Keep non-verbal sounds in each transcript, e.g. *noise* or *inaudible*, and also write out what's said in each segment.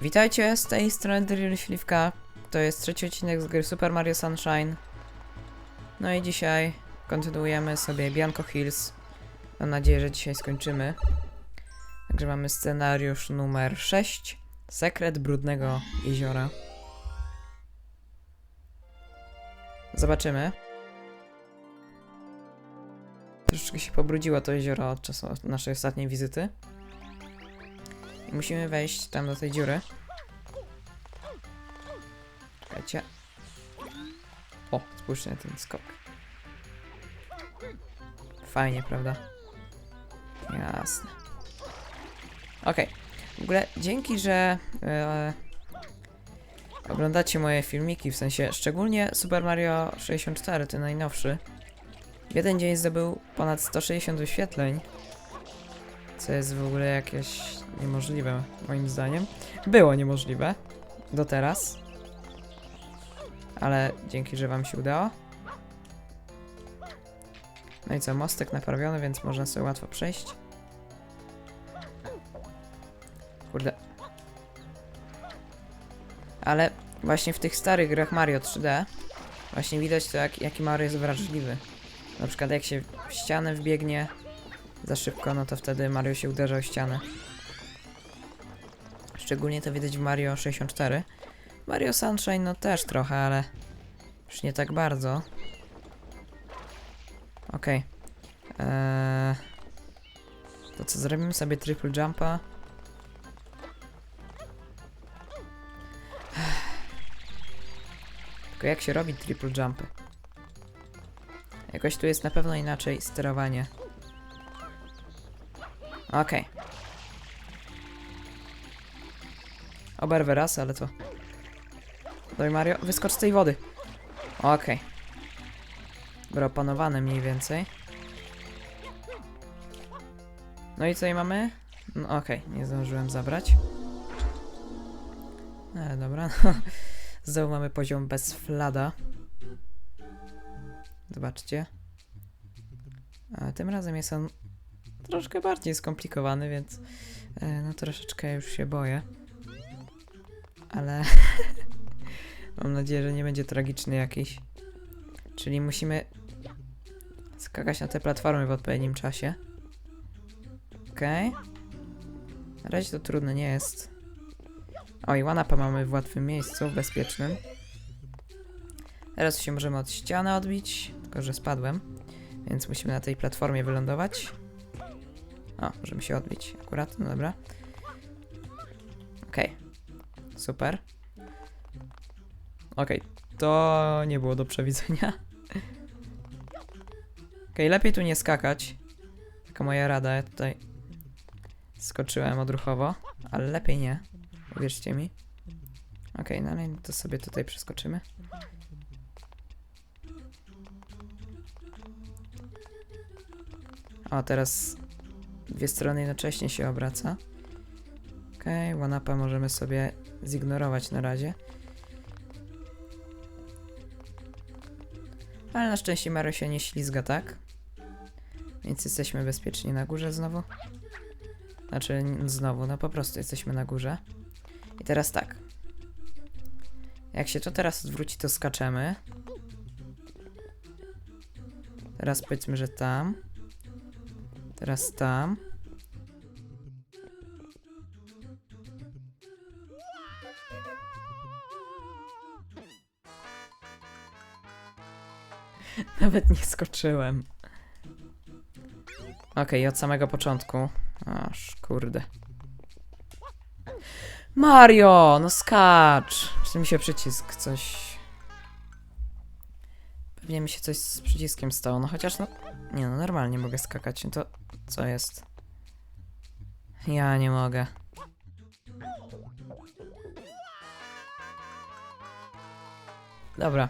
Witajcie, z tej strony Drill Śliwka. To jest trzeci odcinek z gry Super Mario Sunshine. No i dzisiaj kontynuujemy sobie Bianco Hills. Mam nadzieję, że dzisiaj skończymy. Także mamy scenariusz numer 6. Sekret Brudnego Jeziora. Zobaczymy. Troszeczkę się pobrudziło to jezioro od czasu naszej ostatniej wizyty. Musimy wejść tam do tej dziury. Czekajcie. O, spójrzcie na ten skok. Fajnie, prawda? Jasne. Okej. W ogóle dzięki, że e, oglądacie moje filmiki, w sensie szczególnie Super Mario 64, ten najnowszy. W jeden dzień zdobył ponad 160 wyświetleń. Co jest w ogóle jakieś niemożliwe, moim zdaniem. Było niemożliwe. Do teraz. Ale dzięki, że wam się udało. No i co, mostek naprawiony, więc można sobie łatwo przejść. Kurde. Ale właśnie w tych starych grach Mario 3D właśnie widać to, jak, jaki Mario jest wrażliwy. Na przykład jak się w ścianę wbiegnie za szybko, no to wtedy Mario się uderza o ścianę. Szczególnie to widać w Mario 64. Mario Sunshine no też trochę, ale już nie tak bardzo. Okej. Eee, to co, zrobimy sobie triple jumpa? Tylko jak się robi triple jumpy? Jakoś tu jest na pewno inaczej sterowanie. Okej. Oberwę raz, ale to... Daj Mario, wyskocz z tej wody. Okej. Dobra, opanowane mniej więcej. No i co i mamy? No okej, nie zdążyłem zabrać. Ale dobra, no. *laughs* Znowu mamy poziom bez flada. Zobaczcie. A tym razem jest on troszkę bardziej skomplikowany, więc e, no troszeczkę już się boję. Ale *laughs* mam nadzieję, że nie będzie tragiczny jakiś. Czyli musimy skakać na te platformy w odpowiednim czasie. Okej. Okay. Na razie to trudne nie jest. O, i one mamy w łatwym miejscu, w bezpiecznym. Teraz się możemy od ściany odbić, tylko że spadłem. Więc musimy na tej platformie wylądować. O, możemy się odbić akurat, no dobra. Okej. Okay. Super. Okej, okay. to nie było do przewidzenia. Okej, okay, lepiej tu nie skakać. Taka moja rada, ja tutaj skoczyłem odruchowo, ale lepiej nie. Uwierzcie mi. Okej, okay, no ale to sobie tutaj przeskoczymy. O, teraz dwie strony jednocześnie się obraca. Okej, okay, one możemy sobie zignorować na razie. Ale na szczęście Mario się nie ślizga, tak? Więc jesteśmy bezpieczni na górze znowu. Znaczy, znowu, no po prostu jesteśmy na górze. I teraz tak. Jak się to teraz odwróci, to skaczemy. Teraz powiedzmy, że tam. Teraz tam. *laughs* Nawet nie skoczyłem. Okej, okay, od samego początku. Aż, kurde. Mario, no skacz! Czy mi się przycisk coś... Pewnie mi się coś z przyciskiem stało, no chociaż no... Nie no, normalnie mogę skakać, to co jest? Ja nie mogę. Dobra.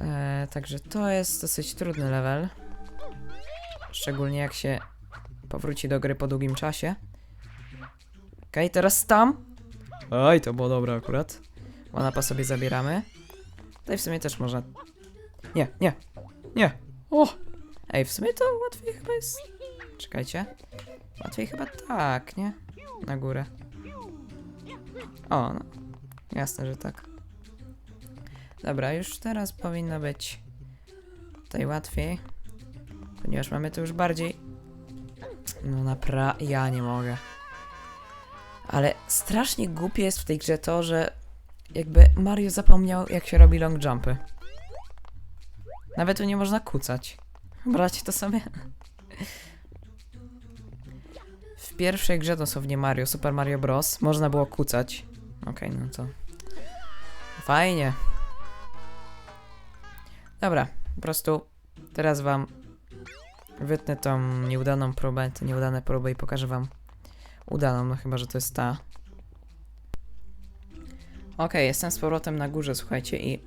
E, także to jest dosyć trudny level. Szczególnie jak się powróci do gry po długim czasie. Okej, okay, teraz tam. Oj, to było dobre akurat. Łanapa sobie zabieramy. Tutaj w sumie też można... Nie, nie, nie. O! Ej, w sumie to łatwiej chyba jest... Czekajcie. Łatwiej chyba tak, nie? Na górę. O, no. Jasne, że tak. Dobra, już teraz powinno być tutaj łatwiej. Ponieważ mamy tu już bardziej... No napra... Ja nie mogę. Ale strasznie głupie jest w tej grze to, że jakby Mario zapomniał, jak się robi long jumpy. Nawet tu nie można kucać. Bracie to sobie. W pierwszej grze dosłownie Mario, Super Mario Bros. można było kucać. Okej, no to. Fajnie. Dobra, po prostu teraz wam wytnę tą nieudaną próbę, te nieudane próby i pokażę wam udaną, no chyba, że to jest ta. Okej, jestem z powrotem na górze, słuchajcie, i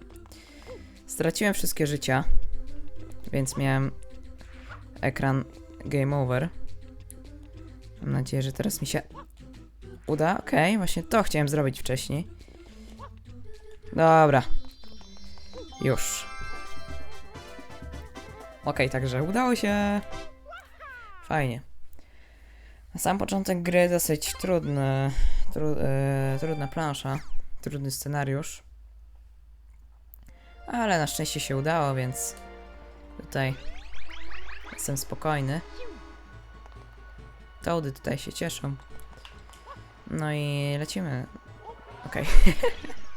straciłem wszystkie życia, więc miałem ekran game over. Mam nadzieję, że teraz mi się uda. Okej, właśnie to chciałem zrobić wcześniej. Dobra. Już. Okej, także udało się. Fajnie. Na sam początek gry dosyć trudny, tru, e, trudna plansza, trudny scenariusz. Ale na szczęście się udało, więc tutaj jestem spokojny. Toady tutaj się cieszą. No i lecimy. Okej.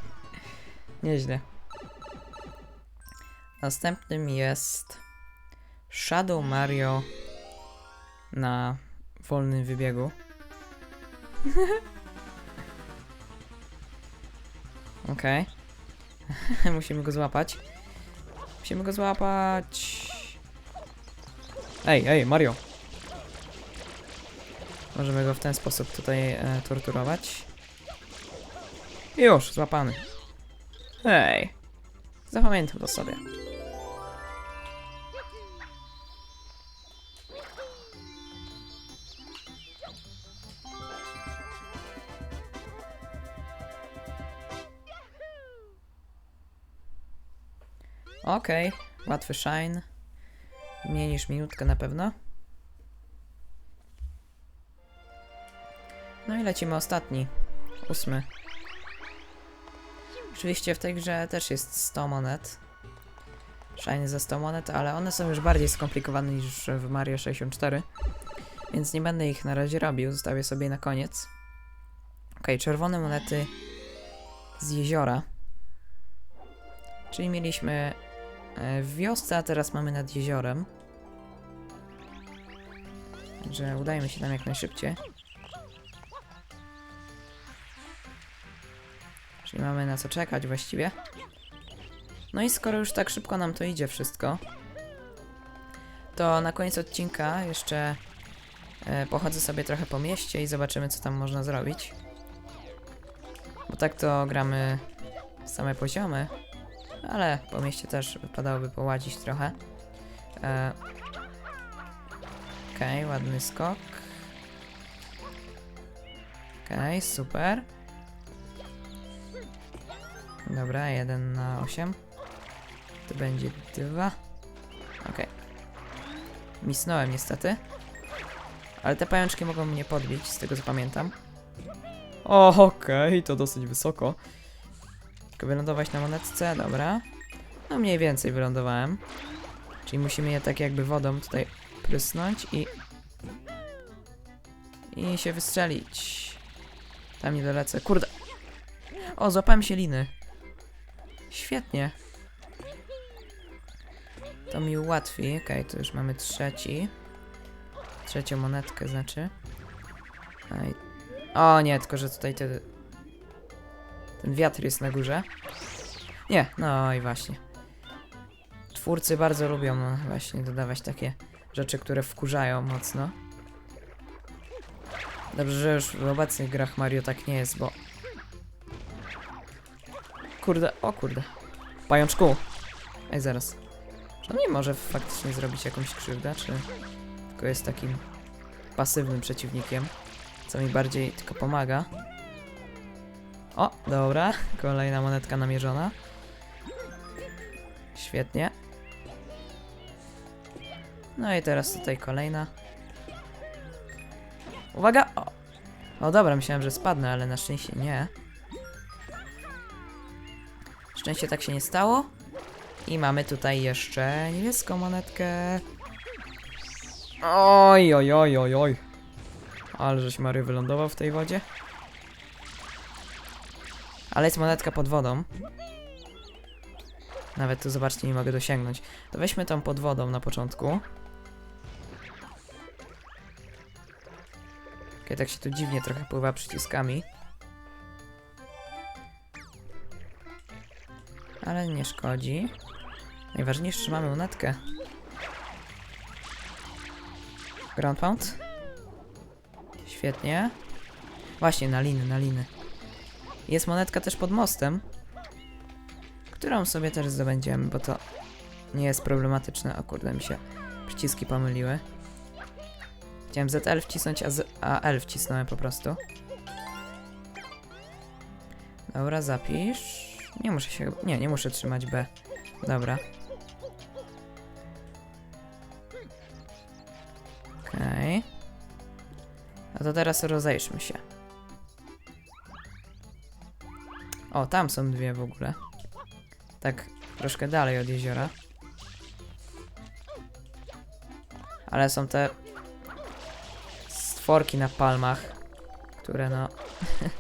*laughs* Nieźle. Następnym jest Shadow Mario na wolnym wybiegu. *laughs* Okej. *laughs* Musimy go złapać. Musimy go złapać. Ej, ej, Mario. Możemy go w ten sposób tutaj e, torturować. Już, złapany. Hej. Zapamiętam to sobie. Okej, łatwy shine. Mniej niż minutkę na pewno. No i lecimy ostatni. Ósmy. Oczywiście w tej grze też jest 100 monet. Shiny za 100 monet, ale one są już bardziej skomplikowane niż w Mario 64. Więc nie będę ich na razie robił, zostawię sobie na koniec. Ok, czerwone monety z jeziora. Czyli mieliśmy e, w wiosce, a teraz mamy nad jeziorem. Także udajmy się tam jak najszybciej. Czyli mamy na co czekać właściwie. No i skoro już tak szybko nam to idzie wszystko, to na koniec odcinka jeszcze e, pochodzę sobie trochę po mieście i zobaczymy co tam można zrobić. Bo tak to gramy same poziomy, ale po mieście też wypadałoby poładzić trochę. E, Okej, ładny skok. Okej, super. Dobra, 1 na 8. To będzie 2. Okej. Misnąłem niestety. Ale te pajączki mogą mnie podbić, z tego co pamiętam. O, okej, to dosyć wysoko. Tylko wylądować na monetce, dobra. No mniej więcej wylądowałem. Czyli musimy je tak jakby wodą tutaj prysnąć i... I się wystrzelić. Tam nie dolecę. Kurde. O, złapałem się liny. Świetnie. To mi ułatwi. Okej, to już mamy trzeci. Trzecią monetkę znaczy. Ej. O nie, tylko że tutaj te... ten wiatr jest na górze. Nie, no i właśnie. Twórcy bardzo lubią no, właśnie dodawać takie rzeczy, które wkurzają mocno. Dobrze, że już w obecnych grach Mario tak nie jest, bo... Kurde, o kurde. Pajączku. Ej, zaraz. Czy on nie może faktycznie zrobić jakąś krzywdę, czy tylko jest takim pasywnym przeciwnikiem, co mi bardziej tylko pomaga? O, dobra. *laughs* Kolejna monetka namierzona. Świetnie. No i teraz tutaj kolejna. Uwaga! O, o dobra, myślałem, że spadnę, ale na szczęście nie. szczęście tak się nie stało. I mamy tutaj jeszcze niebieską monetkę. Oj, oj, oj, oj, oj. Ale żeś Mario wylądował w tej wodzie. Ale jest monetka pod wodą. Nawet tu zobaczcie, nie mogę dosięgnąć. To weźmy tą pod wodą na początku. Tak się tu dziwnie trochę pływa przyciskami. Ale nie szkodzi. Najważniejsze, że mamy monetkę. Ground Pound. Świetnie. Właśnie, na liny, na liny. Jest monetka też pod mostem, którą sobie też zdobędziemy, bo to nie jest problematyczne. O kurde, mi się przyciski pomyliły. Chciałem ZL wcisnąć, a, z, a L wcisnąłem po prostu. Dobra, zapisz. Nie muszę się. Nie, nie muszę trzymać B. Dobra. Okej. A to teraz rozejrzmy się. O, tam są dwie w ogóle. Tak, troszkę dalej od jeziora. Ale są te stworki na palmach, które no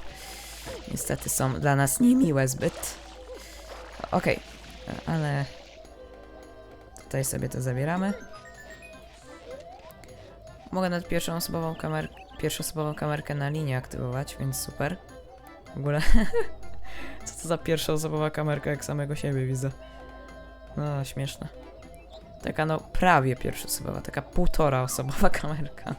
*laughs* niestety są dla nas niemiłe zbyt. Okej, ale tutaj sobie to zabieramy. Mogę nawet pierwszą osobową kamer pierwszoosobową kamerkę na linie aktywować, więc super. W ogóle *laughs* co to za pierwszoosobowa kamerka, jak samego siebie widzę. No, śmieszne. Taka no prawie pierwszoosobowa, taka półtora osobowa *laughs* kamerka.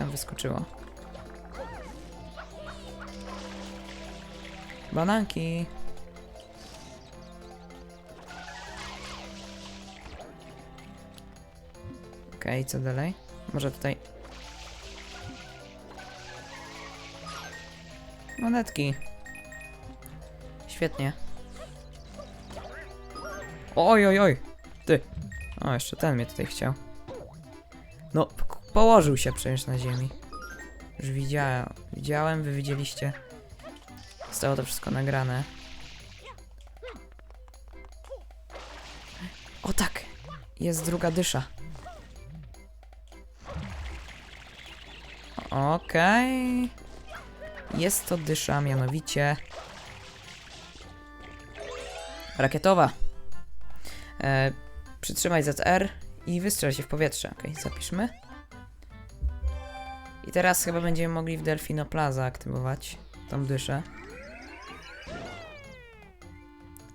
Tam wyskoczyło. Bananki. Okej, co dalej? Może tutaj... Monetki. Świetnie. Oj, oj, oj. Ty. O, jeszcze ten mnie tutaj chciał. No, położył się przecież na ziemi. Już widziałem, widziałem, wy widzieliście. Zostało to wszystko nagrane. O tak! Jest druga dysza. Okej. Jest to dysza, mianowicie... Rakietowa. E, przytrzymaj ZR i wystrzel się w powietrze. Okej, zapiszmy. I teraz chyba będziemy mogli w Delfino Plaza aktywować tą dyszę.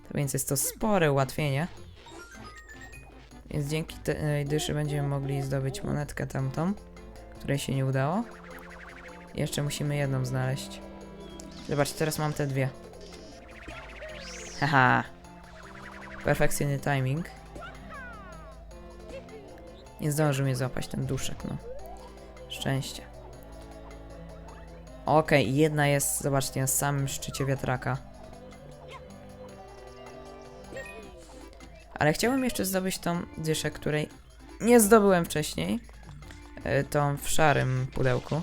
To więc jest to spore ułatwienie. Więc dzięki tej dyszy będziemy mogli zdobyć monetkę tamtą, której się nie udało. Jeszcze musimy jedną znaleźć. Zobaczcie, teraz mam te dwie. Haha. Perfekcyjny timing. Nie zdążył mnie złapać ten duszek, no. Szczęście. Okej, jedna jest, zobaczcie, na samym szczycie wiatraka. Ale chciałbym jeszcze zdobyć tą dyszę, której nie zdobyłem wcześniej. E, Tą w szarym pudełku.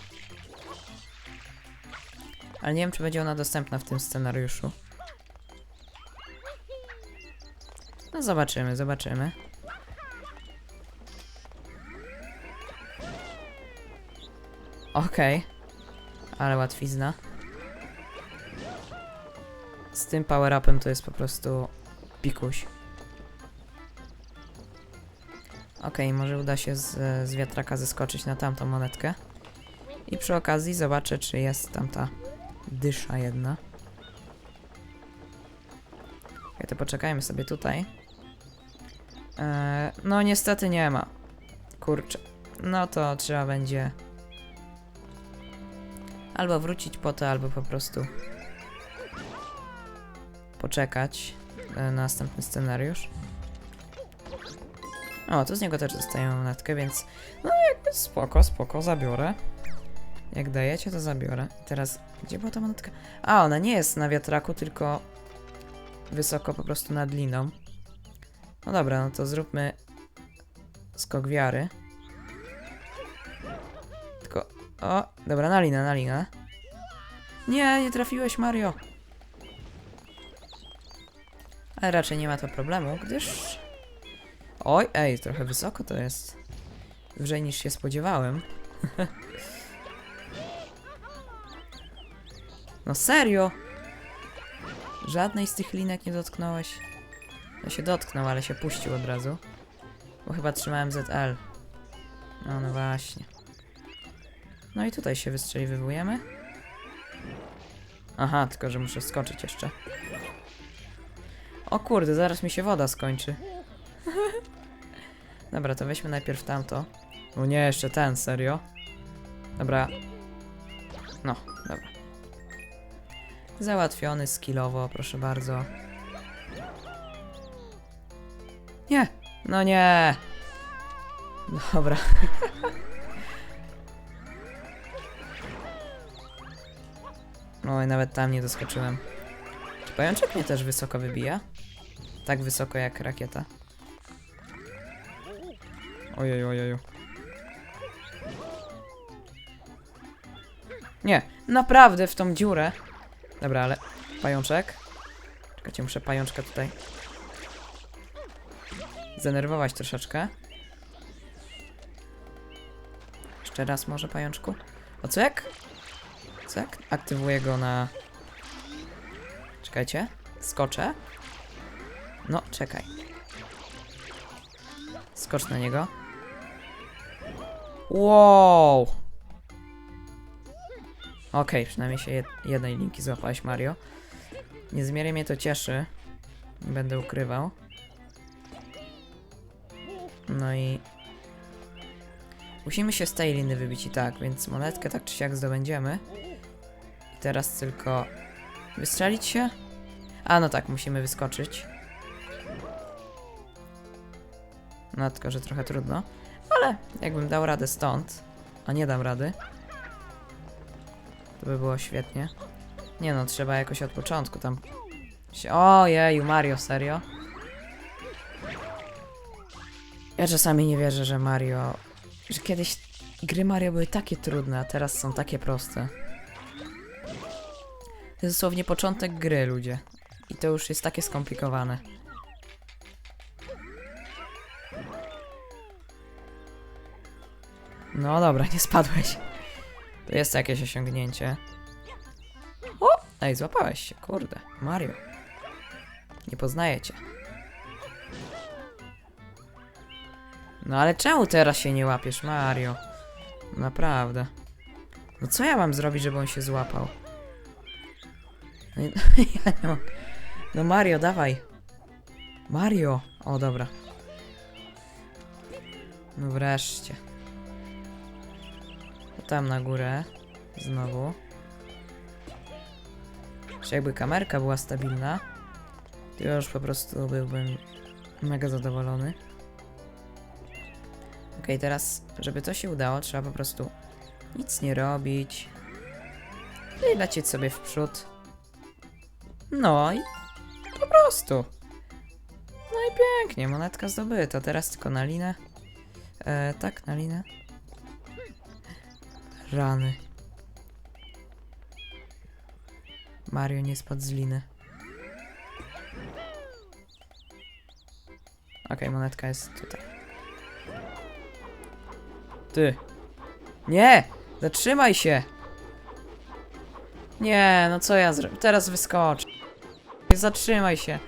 Ale nie wiem, czy będzie ona dostępna w tym scenariuszu. No zobaczymy, zobaczymy. Okej. Ale łatwizna. Z tym power-upem to jest po prostu pikuś. Okej, może uda się z, z wiatraka zeskoczyć na tamtą monetkę. I przy okazji zobaczę, czy jest tamta dysza jedna. Okay, to poczekajmy sobie tutaj. Eee, no niestety nie ma. Kurczę. No to trzeba będzie albo wrócić po to, albo po prostu poczekać e, na następny scenariusz. O, to z niego też dostajemy monetkę, więc no jakby spoko, spoko, zabiorę. Jak dajecie, to zabiorę. I teraz, gdzie była ta monetka? A, ona nie jest na wiatraku, tylko wysoko po prostu nad liną. No dobra, no to zróbmy skok wiary. O, dobra, na linę, na linę. Nie, nie trafiłeś, Mario. Ale raczej nie ma to problemu, gdyż... Oj, ej, trochę wysoko to jest. Wyżej niż się spodziewałem. *laughs* no serio? Żadnej z tych linek nie dotknąłeś? Ja się dotknął, ale się puścił od razu. Bo chyba trzymałem ZL. No, no właśnie. No i tutaj się wystrzeliwujemy. Aha, tylko że muszę skoczyć jeszcze. O kurde, zaraz mi się woda skończy. *laughs* Dobra, to weźmy najpierw tamto. O nie, jeszcze ten, serio? Dobra. No, dobra. Załatwiony skillowo, proszę bardzo. Nie! No nie! Dobra. *laughs* Oj, nawet tam nie doskoczyłem. Czy pajączek mnie też wysoko wybija? Tak wysoko jak rakieta. Ojej, ojej. Nie, naprawdę w tą dziurę. Dobra, ale pajączek. Czekajcie, muszę pajączka tutaj zdenerwować troszeczkę. Jeszcze raz może pajączku. O co jak? Aktywuję go na... Czekajcie. Skoczę. No, czekaj. Skocz na niego. Wow! Okej, przynajmniej się jed jednej linki złapałeś, Mario. Niezmiernie mnie to cieszy. Będę ukrywał. No i... Musimy się z tej liny wybić i tak, więc monetkę tak czy siak zdobędziemy. Teraz tylko... Wystrzelić się? A, no tak, musimy wyskoczyć. No, tylko, że trochę trudno. Ale jakbym dał radę stąd, a nie dam rady, to by było świetnie. Nie no, trzeba jakoś od początku tam... Ojeju, Mario, serio? Ja czasami nie wierzę, że Mario... Że kiedyś gry Mario były takie trudne, a teraz są takie proste. To jest dosłownie początek gry, ludzie. I to już jest takie skomplikowane. No dobra, nie spadłeś. To jest jakieś osiągnięcie. O! Ej, złapałeś się, kurde. Mario. Nie poznaję cię. No ale czemu teraz się nie łapiesz, Mario? Naprawdę. No co ja mam zrobić, żeby on się złapał? No, *laughs* ja nie mogę. No Mario, dawaj. Mario. O, dobra. No wreszcie. Tam na górę. Znowu. Czy jakby kamerka była stabilna, to już po prostu byłbym mega zadowolony. Okej, teraz, żeby to się udało, trzeba po prostu nic nie robić. I lecieć sobie w przód. No i po prostu. No i pięknie, monetka zdobyta. Teraz tylko na linę. E, tak, na linę. Rany. Mario nie spadł z liny. Okej, monetka jest tutaj. Ty. Nie! Zatrzymaj się! Nie, no co ja zrobię? Teraz Zatrzymaj się.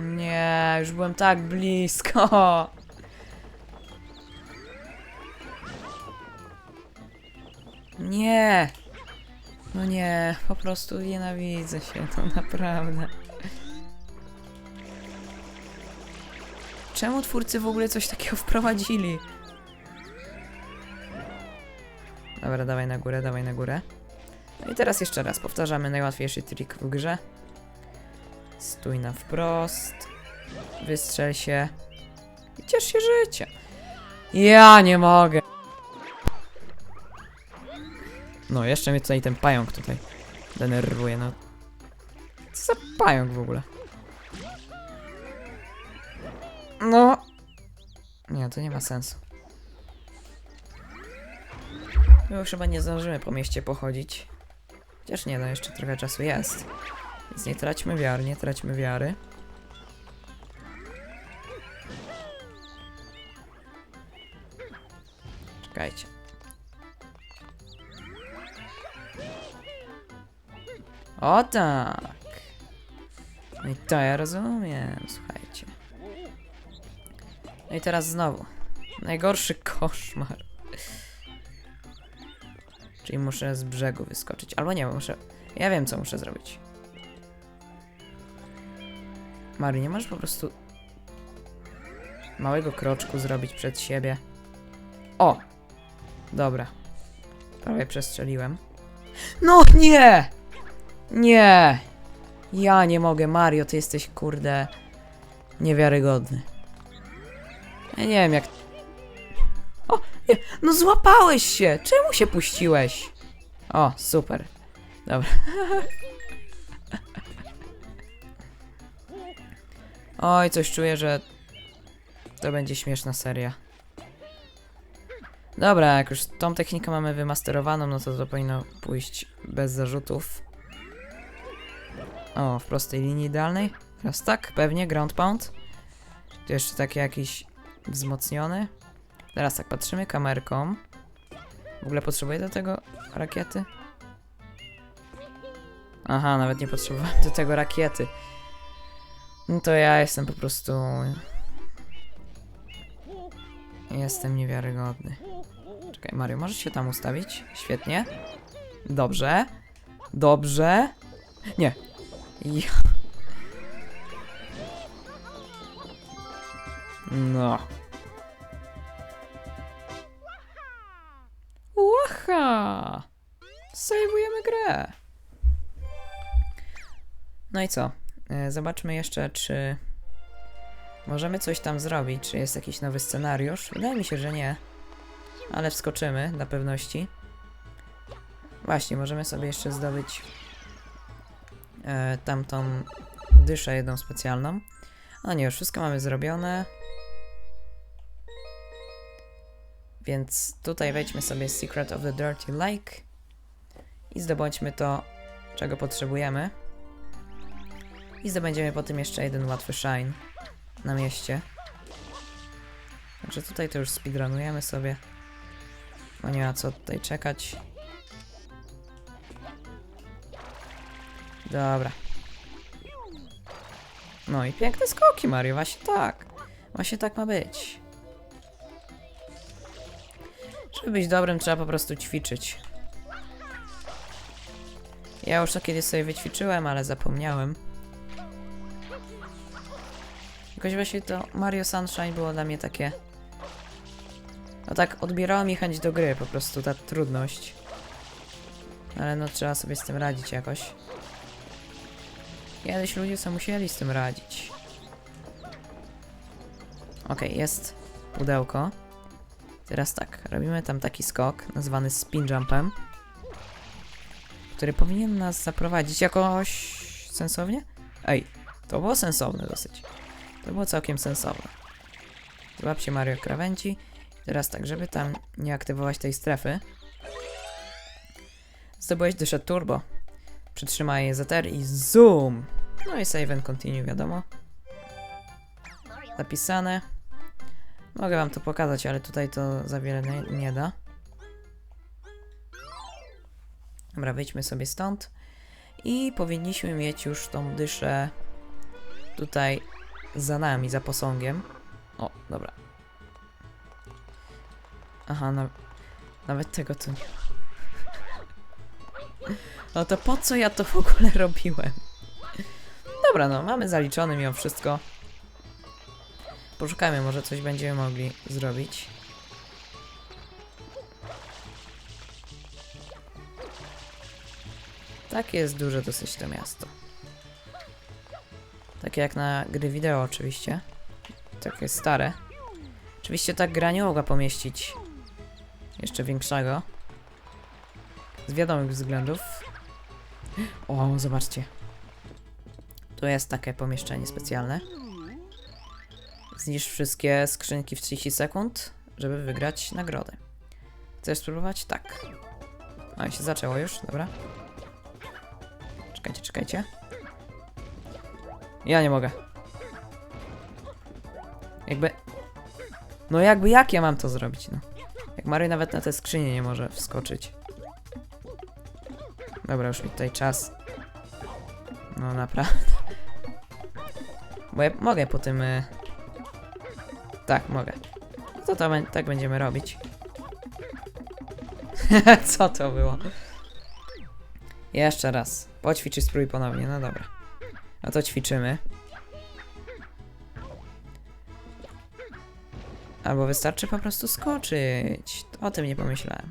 Nie, już byłem tak blisko. Nie. No nie, po prostu nienawidzę się, *laughs* to naprawdę. Czemu twórcy w ogóle coś takiego *laughs* wprowadzili? Dobra, dawaj na górę, dawaj na górę. No i teraz jeszcze raz powtarzamy najłatwiejszy trik w grze. Stój na wprost. Wystrzel się. I ciesz się życie. Ja nie mogę. No, jeszcze mnie tutaj ten pająk tutaj denerwuje, no. Co za pająk w ogóle? No. Nie, to nie ma sensu. My już chyba nie zdążymy po mieście pochodzić. Chociaż nie, no jeszcze trochę czasu jest. Więc nie traćmy wiary, nie traćmy wiary. Czekajcie. O tak! No i to ja rozumiem, słuchajcie. No i teraz znowu. Najgorszy koszmar. Czyli muszę z brzegu wyskoczyć. Albo nie, muszę... Ja wiem, co muszę zrobić. Mary, nie możesz po prostu małego kroczku zrobić przed siebie? O! Dobra. Prawie przestrzeliłem. No nie! Nie! Ja nie mogę, Mario, ty jesteś kurde niewiarygodny. Ja nie wiem jak... No złapałeś się! Czemu się puściłeś? O, super. Dobra. *laughs* Oj, coś czuję, że to będzie śmieszna seria. Dobra, jak już tą technikę mamy wymasterowaną, no to to powinno pójść bez zarzutów. O, w prostej linii idealnej. Teraz tak, pewnie, ground pound. Tu jeszcze taki jakiś wzmocniony. Teraz tak, patrzymy kamerką. W ogóle potrzebuję do tego rakiety? Aha, nawet nie potrzebowałem do tego rakiety. No to ja jestem po prostu... Jestem niewiarygodny. Czekaj, Mario, możesz się tam ustawić? Świetnie. Dobrze. Dobrze. Nie. No. Łaha! Sejwujemy grę. No i co? E, Zobaczmy jeszcze, czy możemy coś tam zrobić. Czy jest jakiś nowy scenariusz? Wydaje mi się, że nie. Ale wskoczymy dla pewności. Właśnie, możemy sobie jeszcze zdobyć e, tamtą dyszę jedną specjalną. No nie, już wszystko mamy zrobione. Więc tutaj wejdźmy sobie Secret of the Dirty Lake i zdobądźmy to, czego potrzebujemy. I zdobędziemy potem jeszcze jeden łatwy shine na mieście. Także tutaj to już speedrunujemy sobie. Bo nie ma co tutaj czekać. Dobra. No i piękne skoki, Mario, właśnie tak. Właśnie tak ma być. Żeby być dobrym, trzeba po prostu ćwiczyć. Ja już to kiedyś sobie wyćwiczyłem, ale zapomniałem. Jakoś właśnie to Mario Sunshine było dla mnie takie... No tak, odbierało mi chęć do gry, po prostu ta trudność. Ale no trzeba sobie z tym radzić jakoś. Kiedyś ludzie sobie musieli z tym radzić. Okej, jest pudełko. Teraz tak, robimy tam taki skok nazwany spin jumpem, który powinien nas zaprowadzić jakoś sensownie? Ej, to było sensowne dosyć. To było całkiem sensowne. Złap się Mario krawędzi. Teraz tak, żeby tam nie aktywować tej strefy. Zdobyłeś dyszę turbo. Przytrzymaj ZR i zoom! No i save and continue, wiadomo. Zapisane. Mogę wam to pokazać, ale tutaj to za wiele nie, nie da. Dobra, wyjdźmy sobie stąd. I powinniśmy mieć już tą dyszę tutaj za nami, za posągiem. O, dobra. Aha, nawet tego tu nie. No to po co ja to w ogóle robiłem? Dobra, no, mamy zaliczone mimo wszystko. Poszukajmy, może coś będziemy mogli zrobić. Takie jest duże dosyć to miasto. Takie jak na gry wideo oczywiście. Takie stare. Oczywiście ta gra nie mogła pomieścić jeszcze większego. Z wiadomych względów. O, zobaczcie. Tu jest takie pomieszczenie specjalne. Zniszcz wszystkie skrzynki w 30 sekund, żeby wygrać nagrodę. Chcesz spróbować? Tak. No i się zaczęło już, dobra. Czekajcie, czekajcie. Ja nie mogę. Jakby... No jakby jak ja mam to zrobić, no? Jak Mario nawet na te skrzynie nie może wskoczyć. Dobra, już mi tutaj czas. No naprawdę. Bo ja mogę po tym... Y... Tak, mogę. To, to tak będziemy robić. *laughs* Co to było? Jeszcze raz. Poćwiczyć spróbuj ponownie, no dobra. No to ćwiczymy. Albo wystarczy po prostu skoczyć. O tym nie pomyślałem.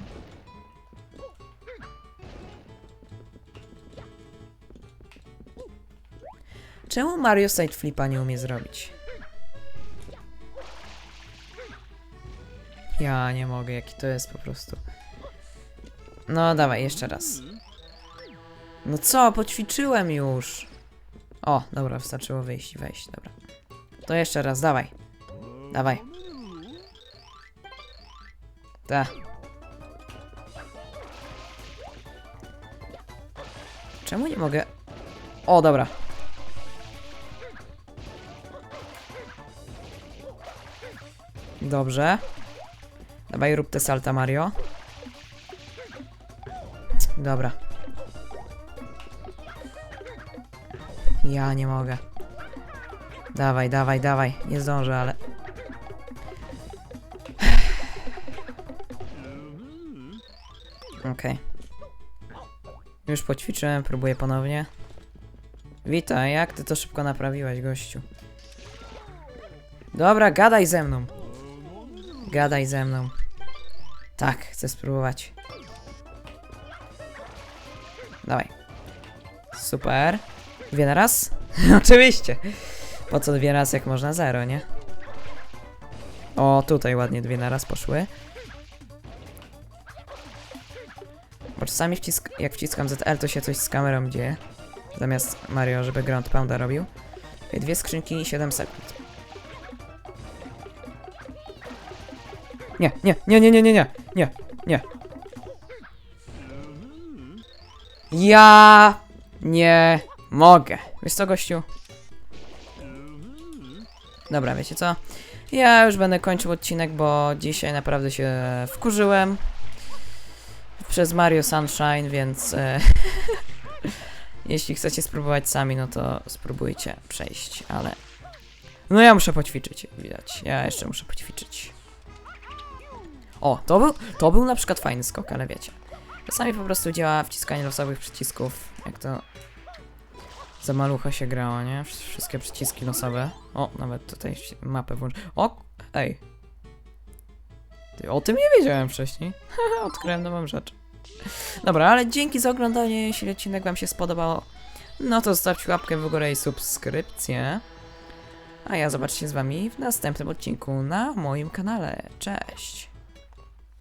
Czemu Mario Side Flipa nie umie zrobić? Ja nie mogę, jaki to jest po prostu. No dawaj, jeszcze raz. No co, poćwiczyłem już. O, dobra, wystarczyło wyjść wejść, dobra. To jeszcze raz, dawaj. Dawaj. Ta. Czemu nie mogę? O, dobra. Dobrze. Dawaj, rób te salta, Mario. Dobra. Ja nie mogę. Dawaj, dawaj, dawaj. Nie zdążę, ale... Okej. Już poćwiczyłem, próbuję ponownie. Witaj, jak ty to szybko naprawiłeś, gościu? Dobra, gadaj ze mną. Gadaj ze mną. Tak, chcę spróbować. Dawaj. Super. Dwie na raz? *laughs* Oczywiście. Po co dwie raz, jak można zero, nie? O, tutaj ładnie dwie na raz poszły. Bo czasami wcisk jak wciskam ZL, to się coś z kamerą dzieje. Zamiast Mario, żeby ground pounda robił. Dwie skrzynki, 7 sekund. Nie, nie, nie, nie, nie, nie, nie, nie, nie. Ja nie mogę. Wiesz co, gościu? Dobra, wiecie co? Ja już będę kończył odcinek, bo dzisiaj naprawdę się wkurzyłem przez Mario Sunshine, więc e, *laughs* jeśli chcecie spróbować sami, no to spróbujcie przejść, ale no ja muszę poćwiczyć, widać. Ja jeszcze muszę poćwiczyć. O, to był, to był na przykład fajny skok, ale wiecie. Czasami po prostu działa wciskanie losowych przycisków, jak to za malucha się grało, nie? Wsz- Wszystkie przyciski losowe. O, nawet tutaj mapę włącz. O, ej. Ty, o tym nie wiedziałem wcześniej. *laughs* Odkryłem nową rzecz. Dobra, ale dzięki za oglądanie. Jeśli odcinek Wam się spodobał, no to zostawcie łapkę w górę i subskrypcję. A ja zobaczę się z Wami w następnym odcinku na moim kanale. Cześć!